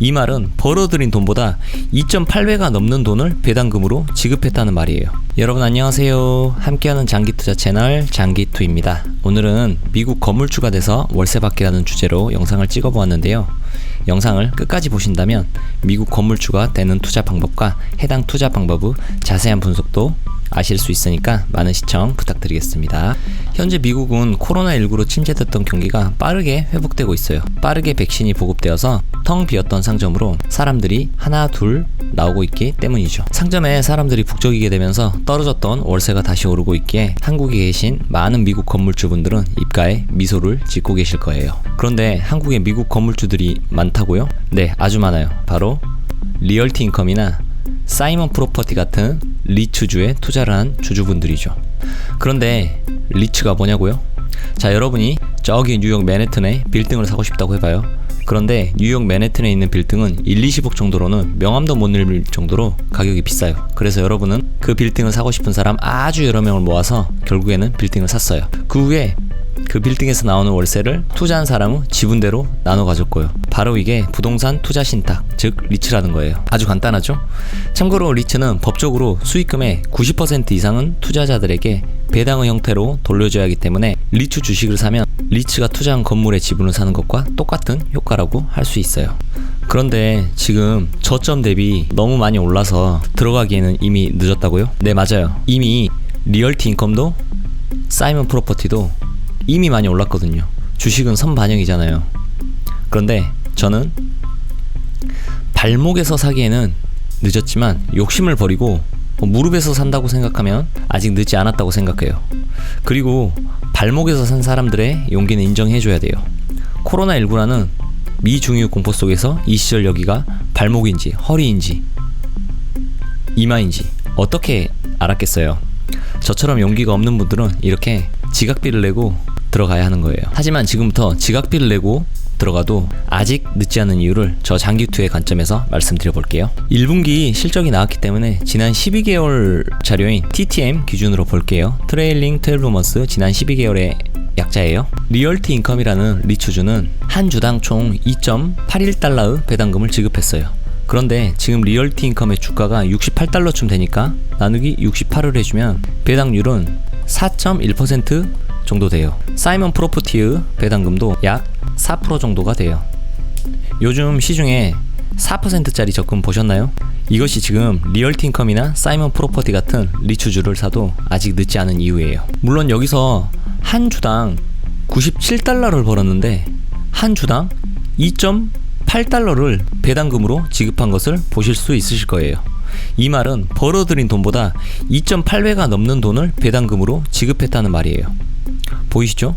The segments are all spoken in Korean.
이 말은 벌어들인 돈보다 2.8배가 넘는 돈을 배당금으로 지급했다는 말이에요. 여러분 안녕하세요. 함께하는 장기투자 채널 장기투입니다. 오늘은 미국 건물주가 돼서 월세 받기라는 주제로 영상을 찍어보았는데요. 영상을 끝까지 보신다면 미국 건물주가 되는 투자 방법과 해당 투자 방법의 자세한 분석도 아실 수 있으니까 많은 시청 부탁드리겠습니다. 현재 미국은 코로나19로 침체됐던 경기가 빠르게 회복되고 있어요. 빠르게 백신이 보급되어서 텅 비었던 상점으로 사람들이 하나 둘 나오고 있기 때문이죠. 상점에 사람들이 북적이게 되면서 떨어졌던 월세가 다시 오르고 있기에 한국에 계신 많은 미국 건물주분들은 입가에 미소를 짓고 계실 거예요. 그런데 한국에 미국 건물주들이 많다고요? 네, 아주 많아요. 바로 리얼티 인컴이나 사이먼 프로퍼티 같은 리츠주에 투자를 한 주주분들이죠. 그런데 리츠가 뭐냐고요? 자, 여러분이 저기 뉴욕 맨해튼에 빌딩을 사고 싶다고 해봐요. 그런데 뉴욕 맨해튼에 있는 빌딩은 1, 20억 정도로는 명함도 못 내밀 정도로 가격이 비싸요. 그래서 여러분은 그 빌딩을 사고 싶은 사람 아주 여러 명을 모아서 결국에는 빌딩을 샀어요. 그 후에 그 빌딩에서 나오는 월세를 투자한 사람은 지분대로 나눠 거예요. 바로 이게 부동산 투자 신탁, 즉 리츠라는 거예요. 아주 간단하죠? 참고로 리츠는 법적으로 수익금의 90% 이상은 투자자들에게 배당의 형태로 돌려줘야 하기 때문에 리츠 주식을 사면 리츠가 투자한 건물의 지분을 사는 것과 똑같은 효과라고 할 수 있어요. 그런데 지금 저점 대비 너무 많이 올라서 들어가기에는 이미 늦었다고요? 네, 맞아요. 이미 리얼티 인컴도 사이먼 프로퍼티도 이미 많이 올랐거든요. 주식은 선반영이잖아요. 그런데 저는 발목에서 사기에는 늦었지만 욕심을 버리고 무릎에서 산다고 생각하면 아직 늦지 않았다고 생각해요. 그리고 발목에서 산 사람들의 용기는 인정해줘야 돼요. 코로나19라는 미중유 공포 속에서 이 시절 여기가 발목인지 허리인지 이마인지 어떻게 알았겠어요? 저처럼 용기가 없는 분들은 이렇게 지각비를 내고 들어가야 하는 거예요. 하지만 지금부터 지각비를 내고 들어가도 아직 늦지 않은 이유를 저 장기투의 관점에서 말씀드려 볼게요. 1분기 실적이 나왔기 때문에 지난 12개월 자료인 TTM 기준으로 볼게요. 트레일링 12months 지난 12개월의 약자예요. 리얼티 인컴이라는 리츠주는 한 주당 총 2.81달러의 배당금을 지급했어요. 그런데 지금 리얼티 인컴의 주가가 68달러쯤 되니까 나누기 68을 해주면 배당률은 4.1% 정도 돼요. 사이먼 프로퍼티의 배당금도 약 4% 정도가 돼요. 요즘 시중에 4%짜리 적금 보셨나요? 이것이 지금 리얼티 인컴이나 사이먼 프로퍼티 같은 리츠주를 사도 아직 늦지 않은 이유예요. 물론 여기서 한 주당 97달러를 벌었는데 한 주당 2.8달러를 배당금으로 지급한 것을 보실 수 있으실 거예요. 이 말은 벌어들인 돈보다 2.8배가 넘는 돈을 배당금으로 지급했다는 말이에요. 보이시죠?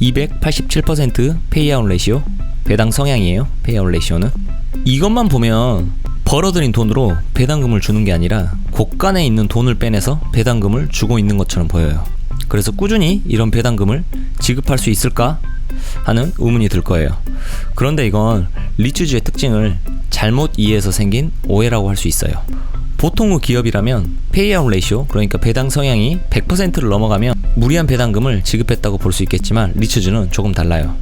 287% 페이아웃 레시오 배당 성향이에요. 페이아웃 레시오는 이것만 보면 벌어들인 돈으로 배당금을 주는 게 아니라 곳간에 있는 돈을 빼내서 배당금을 주고 있는 것처럼 보여요. 그래서 꾸준히 이런 배당금을 지급할 수 있을까 하는 의문이 들 거예요. 그런데 이건 리츠주의 특징을 잘못 이해해서 생긴 오해라고 할 수 있어요. 보통의 기업이라면 페이아웃 레이쇼 그러니까 배당 성향이 100%를 넘어가면 무리한 배당금을 지급했다고 볼 수 있겠지만 리츠주는 조금 달라요.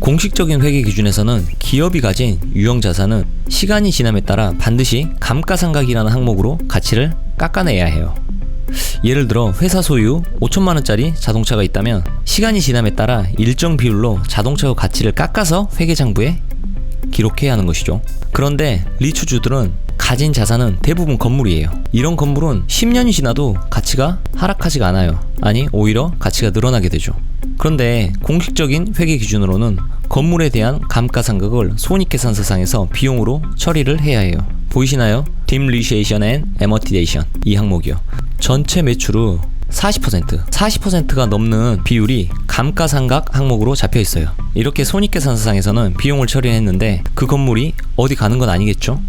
공식적인 회계 기준에서는 기업이 가진 유형 자산은 시간이 지남에 따라 반드시 감가상각이라는 항목으로 가치를 깎아내야 해요. 예를 들어 회사 소유 5천만 원짜리 자동차가 있다면 시간이 지남에 따라 일정 비율로 자동차의 가치를 깎아서 회계장부에 기록해야 하는 것이죠. 그런데 리츠주들은 가진 자산은 대부분 건물이에요. 이런 건물은 10년이 지나도 가치가 하락하지가 않아요. 아니, 오히려 가치가 늘어나게 되죠. 그런데 공식적인 회계 기준으로는 건물에 대한 감가상각을 손익계산서상에서 비용으로 처리를 해야 해요. 보이시나요? 딥리시에이션 앤 에머티데이션 이 항목이요. 전체 매출의 40% 40%가 넘는 비율이 감가상각 항목으로 잡혀 있어요. 이렇게 손익계산서상에서는 비용을 처리했는데 그 건물이 어디 가는 건 아니겠죠?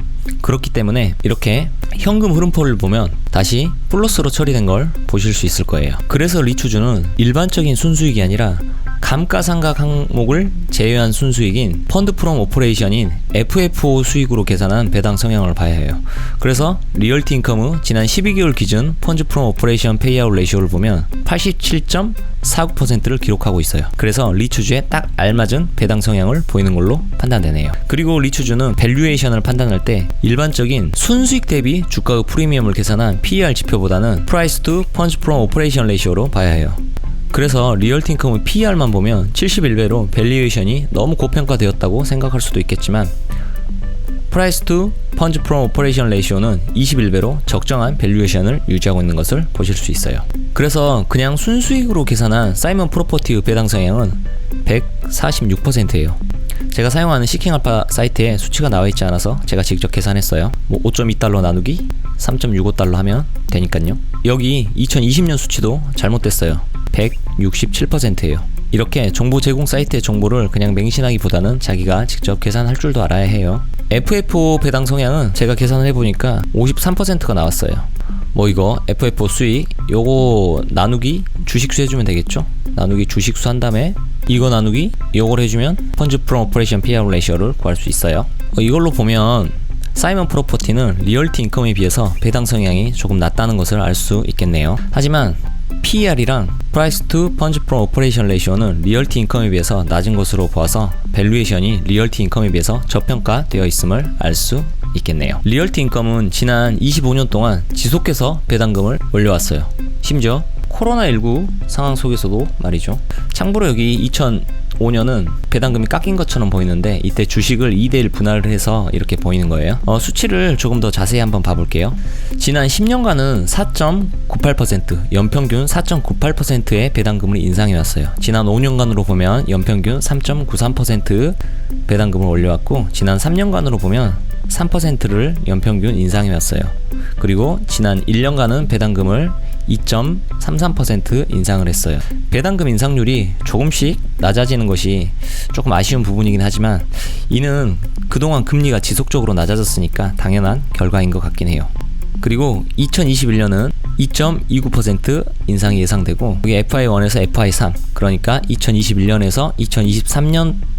그렇기 때문에 이렇게 현금 흐름표를 보면 다시 플러스로 처리된 걸 보실 수 있을 거예요. 그래서 리추주는 일반적인 순수익이 아니라 감가상각 항목을 제외한 순수익인 펀드 프롬 오퍼레이션인 FFO 수익으로 계산한 배당 성향을 봐야 해요. 그래서 리얼티 인컴의 지난 12개월 기준 펀드 프롬 오퍼레이션 페이아웃 레이쇼를 보면 87.49%를 기록하고 있어요. 그래서 리추주에 딱 알맞은 배당 성향을 보이는 걸로 판단되네요. 그리고 리추주는 밸류에이션을 판단할 때 일반적인 순수익 대비 주가의 프리미엄을 계산한 PER 지표보다는 프라이스 투 펀드 프롬 오퍼레이션 레이쇼로 봐야 해요. 그래서 리얼틴컴의 PER만 보면 71배로 밸류에이션이 너무 고평가되었다고 생각할 수도 있겠지만 프라이스 투 펀즈 프롬 오퍼레이션 레이쇼는 21배로 적정한 밸류에이션을 유지하고 있는 것을 보실 수 있어요. 그래서 그냥 순수익으로 계산한 사이먼 프로퍼티의 배당 성향은 146%예요. 제가 사용하는 시킹 알파 사이트에 수치가 나와 있지 않아서 제가 직접 계산했어요. 뭐 5.2달러 나누기 3.65달러 하면 되니까요. 여기 2020년 수치도 잘못됐어요. 167%예요. 이렇게 정보 제공 사이트의 정보를 그냥 맹신하기보다는 자기가 직접 계산할 줄도 알아야 해요. FFO 배당 성향은 제가 계산을 해보니까 53%가 나왔어요. 뭐 이거 FFO 수익 요거 나누기 주식수 해주면 되겠죠? 나누기 주식수 한 다음에 이거 나누기 요걸 해주면 펀즈 프롬 오퍼레이션 PER 레이셔를 구할 수 있어요. 어, 이걸로 보면 사이먼 프로퍼티는 리얼티 인컴에 비해서 배당 성향이 조금 낮다는 것을 알 수 있겠네요. 하지만 PER이랑 Price to Funds from Operation Ratio는 리얼티 인컴에 비해서 낮은 것으로 보아서 밸류에이션이 리얼티 인컴에 비해서 저평가되어 있음을 알 수 있겠네요. 리얼티 인컴은 지난 25년 동안 지속해서 배당금을 올려왔어요. 심지어 코로나19 상황 속에서도 말이죠. 참고로 여기 2005년은 배당금이 깎인 것처럼 보이는데 이때 주식을 2대1 분할을 해서 이렇게 보이는 거예요. 어, 수치를 조금 더 자세히 한번 봐볼게요. 지난 10년간은 4.98% 연평균 4.98%의 배당금을 인상해 왔어요. 지난 5년간으로 보면 연평균 3.93% 배당금을 올려왔고 지난 3년간으로 보면 3%를 연평균 인상해 왔어요. 그리고 지난 1년간은 배당금을 2.33% 인상을 했어요. 배당금 인상률이 조금씩 낮아지는 것이 조금 아쉬운 부분이긴 하지만 이는 그동안 금리가 지속적으로 낮아졌으니까 당연한 결과인 것 같긴 해요. 그리고 2021년은 2.29% 인상이 예상되고 이게 FI1에서 FI3 그러니까 2021년에서 2023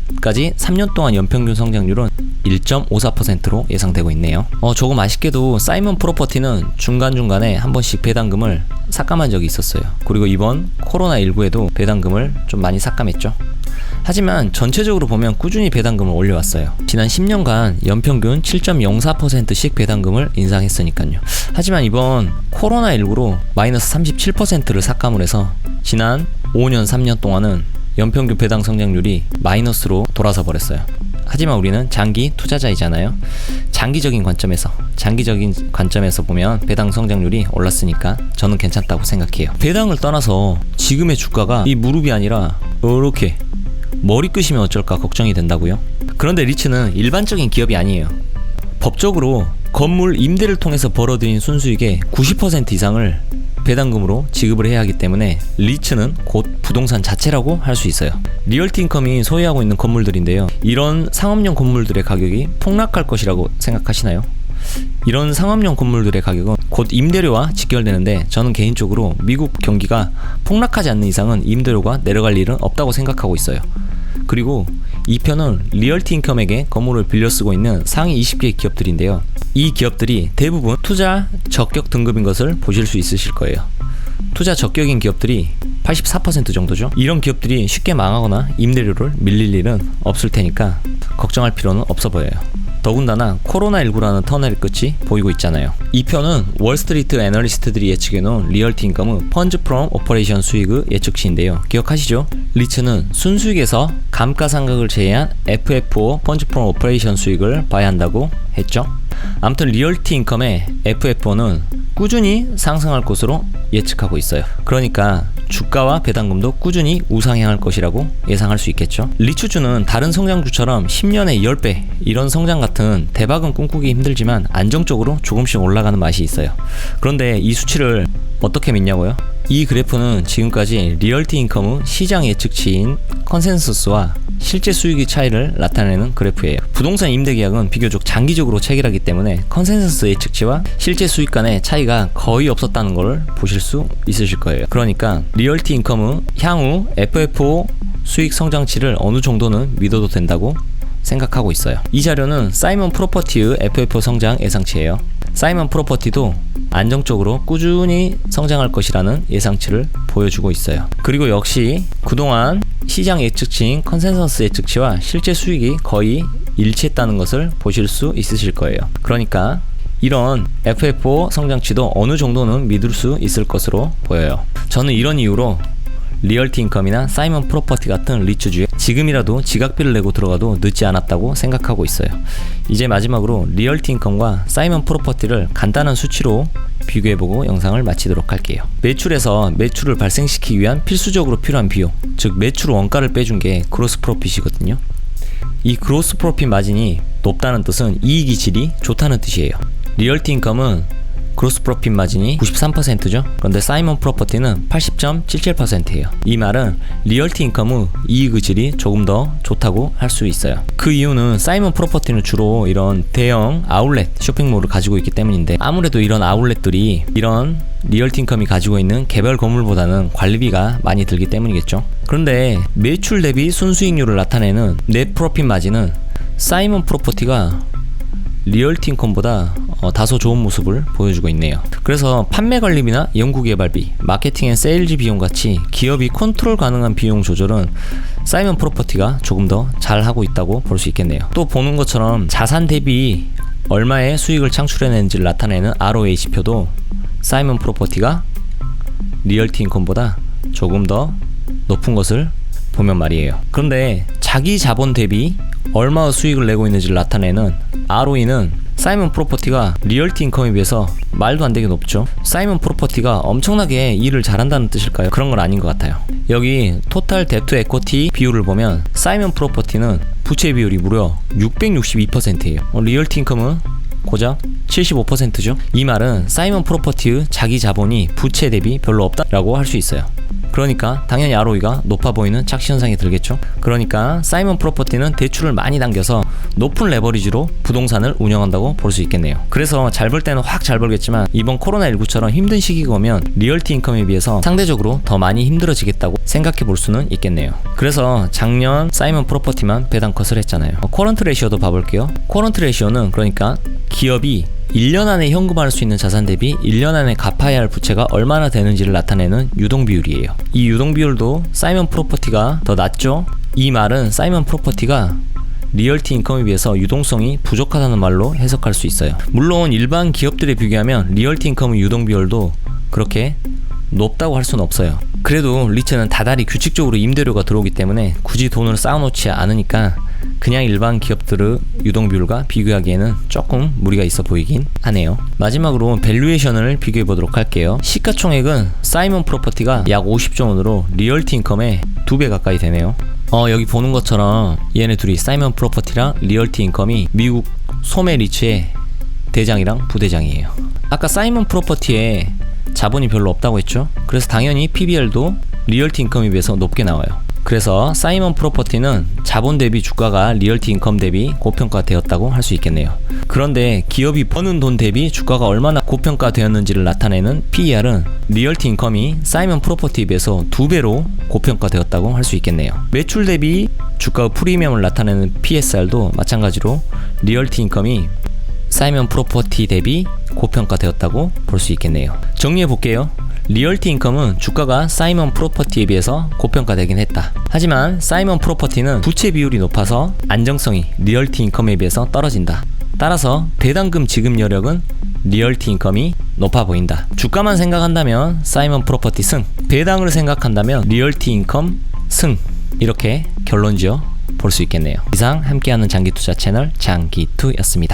년까지 3년 동안 연평균 성장률은 1.54%로 예상되고 있네요. 어, 조금 아쉽게도 사이먼 프로퍼티는 중간중간에 한 번씩 배당금을 삭감한 적이 있었어요. 그리고 이번 코로나19에도 배당금을 좀 많이 삭감했죠. 하지만 전체적으로 보면 꾸준히 배당금을 올려왔어요. 지난 10년간 연평균 7.04%씩 배당금을 인상했으니까요. 하지만 이번 코로나19로 마이너스 37%를 삭감을 해서 지난 5년, 3년 동안은 연평균 배당 성장률이 마이너스로 돌아서 버렸어요. 하지만 우리는 장기 투자자이잖아요. 장기적인 관점에서 장기적인 관점에서 보면 배당 성장률이 올랐으니까 저는 괜찮다고 생각해요. 배당을 떠나서 지금의 주가가 이 무릎이 아니라 이렇게 머리끝이면 어쩔까 걱정이 된다고요. 그런데 리츠는 일반적인 기업이 아니에요. 법적으로 건물 임대를 통해서 벌어들인 순수익의 90% 이상을 배당금으로 지급을 해야 하기 때문에 리츠는 곧 부동산 자체라고 할 수 있어요. 리얼티 인컴이 소유하고 있는 건물들인데요. 이런 상업용 건물들의 가격이 폭락할 것이라고 생각하시나요? 이런 상업용 건물들의 가격은 곧 임대료와 직결되는데 저는 개인적으로 미국 경기가 폭락하지 않는 이상은 임대료가 내려갈 일은 없다고 생각하고 있어요. 그리고 이 편은 리얼티 인컴에게 건물을 빌려 쓰고 있는 상위 20개 기업들인데요. 이 기업들이 대부분 투자 적격 등급인 것을 보실 수 있으실 거예요. 투자 적격인 기업들이 84% 정도죠. 이런 기업들이 쉽게 망하거나 임대료를 밀릴 일은 없을 테니까 걱정할 필요는 없어 보여요. 더군다나 코로나19라는 터널의 끝이 보이고 있잖아요. 이 편은 월스트리트 애널리스트들이 예측해놓은 리얼티 인컴의 펀즈 프롬 오퍼레이션 수익의 예측치인데요. 기억하시죠? 리츠는 순수익에서 감가상각을 제외한 FFO 펀즈 프롬 오퍼레이션 수익을 봐야 한다고 했죠. 아무튼 리얼티 인컴의 FFO는 꾸준히 상승할 것으로 예측하고 있어요. 그러니까 주가와 배당금도 꾸준히 우상향할 것이라고 예상할 수 있겠죠. 리추주는 다른 성장주처럼 10년에 10배 이런 성장 같은 대박은 꿈꾸기 힘들지만 안정적으로 조금씩 올라가는 맛이 있어요. 그런데 이 수치를 어떻게 믿냐고요? 이 그래프는 지금까지 리얼티 인컴의 시장 예측치인 컨센서스와 실제 수익의 차이를 나타내는 그래프예요. 부동산 임대 계약은 비교적 장기적으로 체결하기 때문에 컨센서스 예측치와 실제 수익 간의 차이가 거의 없었다는 걸 보실 수 있으실 거예요. 그러니까 리얼티 인컴의 향후 FFO 수익 성장치를 어느 정도는 믿어도 된다고 생각하고 있어요. 이 자료는 사이먼 프로퍼티의 FFO 성장 예상치예요. 사이먼 프로퍼티도 안정적으로 꾸준히 성장할 것이라는 예상치를 보여주고 있어요. 그리고 역시 그동안 시장 예측치인 컨센서스 예측치와 실제 수익이 거의 일치했다는 것을 보실 수 있으실 거예요. 그러니까 이런 FFO 성장치도 어느 정도는 믿을 수 있을 것으로 보여요. 저는 이런 이유로 리얼티 인컴이나 사이먼 프로퍼티 같은 리츠주에 지금이라도 지각비를 내고 들어가도 늦지 않았다고 생각하고 있어요. 이제 마지막으로 리얼티 인컴과 사이먼 프로퍼티를 간단한 수치로 비교해보고 영상을 마치도록 할게요. 매출에서 매출을 발생시키기 위한 필수적으로 필요한 비용, 즉 매출 원가를 빼준 게 그로스 프로핏이거든요. 이 그로스 프로핏 마진이 높다는 뜻은 이익이 질이 좋다는 뜻이에요. 리얼티 인컴은 그로스 프로핏 마진이 93%죠. 그런데 사이먼 프로퍼티는 80.77%예요. 이 말은 리얼티 인컴의 이익 의 질이 조금 더 좋다고 할 수 있어요. 그 이유는 사이먼 프로퍼티는 주로 이런 대형 아울렛 쇼핑몰을 가지고 있기 때문인데 아무래도 이런 아울렛들이 이런 리얼티 인컴이 가지고 있는 개별 건물보다는 관리비가 많이 들기 때문이겠죠. 그런데 매출 대비 순수익률을 나타내는 넷 프로핏 마진은 사이먼 프로퍼티가 리얼티 인컴보다 어, 다소 좋은 모습을 보여주고 있네요. 그래서 판매 관리비나 연구 개발비, 마케팅 앤 세일즈 비용 같이 기업이 컨트롤 가능한 비용 조절은 사이먼 프로퍼티가 조금 더 잘하고 있다고 볼 수 있겠네요. 또 보는 것처럼 자산 대비 얼마의 수익을 창출해낸지를 나타내는 ROA 지표도 사이먼 프로퍼티가 리얼티 인컴보다 조금 더 높은 것을 보면 말이에요. 그런데 자기 자본 대비 얼마의 수익을 내고 있는지를 나타내는 ROE는 사이먼 프로퍼티가 리얼티 인컴에 비해서 말도 안 되게 높죠. 사이먼 프로퍼티가 엄청나게 일을 잘한다는 뜻일까요? 그런 건 아닌 것 같아요. 여기 토탈 뎁투 에코티 비율을 보면 사이먼 프로퍼티는 부채 비율이 무려 662%예요. 어, 리얼티 인컴은 고작 75%죠. 이 말은 사이먼 프로퍼티의 자기 자본이 부채 대비 별로 없다라고 할 수 있어요. 그러니까 당연히 ROE가 높아 보이는 착시 현상이 들겠죠. 그러니까 사이먼 프로퍼티는 대출을 많이 당겨서 높은 레버리지로 부동산을 운영한다고 볼 수 있겠네요. 그래서 잘 벌 때는 확 잘 벌겠지만 이번 코로나19처럼 힘든 시기가 오면 리얼티 인컴에 비해서 상대적으로 더 많이 힘들어지겠다고 생각해 볼 수는 있겠네요. 그래서 작년 사이먼 프로퍼티만 배당 컷을 했잖아요. 코런트 레시오도 봐볼게요. 코런트 레시오는 그러니까 기업이 1년 안에 현금화할 수 있는 자산 대비 1년 안에 갚아야 할 부채가 얼마나 되는지를 나타내는 유동 비율이에요. 이 유동 비율도 사이먼 프로퍼티가 더 낮죠? 이 말은 사이먼 프로퍼티가 리얼티 인컴에 비해서 유동성이 부족하다는 말로 해석할 수 있어요. 물론 일반 기업들에 비교하면 리얼티 인컴의 유동 비율도 그렇게 높다고 할 수는 없어요. 그래도 리츠는 다달이 규칙적으로 임대료가 들어오기 때문에 굳이 돈을 쌓아놓지 않으니까 그냥 일반 기업들의 유동 비율과 비교하기에는 조금 무리가 있어 보이긴 하네요. 마지막으로 밸류에이션을 비교해 보도록 할게요. 시가총액은 사이먼 프로퍼티가 약 50조 원으로 리얼티 인컴의 두배 가까이 되네요. 어 여기 보는 것처럼 얘네 둘이 사이먼 프로퍼티랑 리얼티 인컴이 미국 소매 리츠의 대장이랑 부대장이에요. 아까 사이먼 프로퍼티에 자본이 별로 없다고 했죠. 그래서 당연히 PBR도 리얼티 인컴에 비해서 높게 나와요. 그래서 사이먼 프로퍼티는 자본 대비 주가가 리얼티 인컴 대비 고평가되었다고 할 수 있겠네요. 그런데 기업이 버는 돈 대비 주가가 얼마나 고평가되었는지를 나타내는 PER은 리얼티 인컴이 사이먼 프로퍼티에 비해서 두 배로 고평가되었다고 할 수 있겠네요. 매출 대비 주가 프리미엄을 나타내는 PSR도 마찬가지로 리얼티 인컴이 사이먼 프로퍼티 대비 고평가되었다고 볼 수 있겠네요. 정리해 볼게요. 리얼티 인컴은 주가가 사이먼 프로퍼티에 비해서 고평가되긴 했다. 하지만 사이먼 프로퍼티는 부채 비율이 높아서 안정성이 리얼티 인컴에 비해서 떨어진다. 따라서 배당금 지급 여력은 리얼티 인컴이 높아 보인다. 주가만 생각한다면 사이먼 프로퍼티 승, 배당을 생각한다면 리얼티 인컴 승 이렇게 결론 지어 볼 수 있겠네요. 이상 함께하는 장기 투자 채널 장기투였습니다.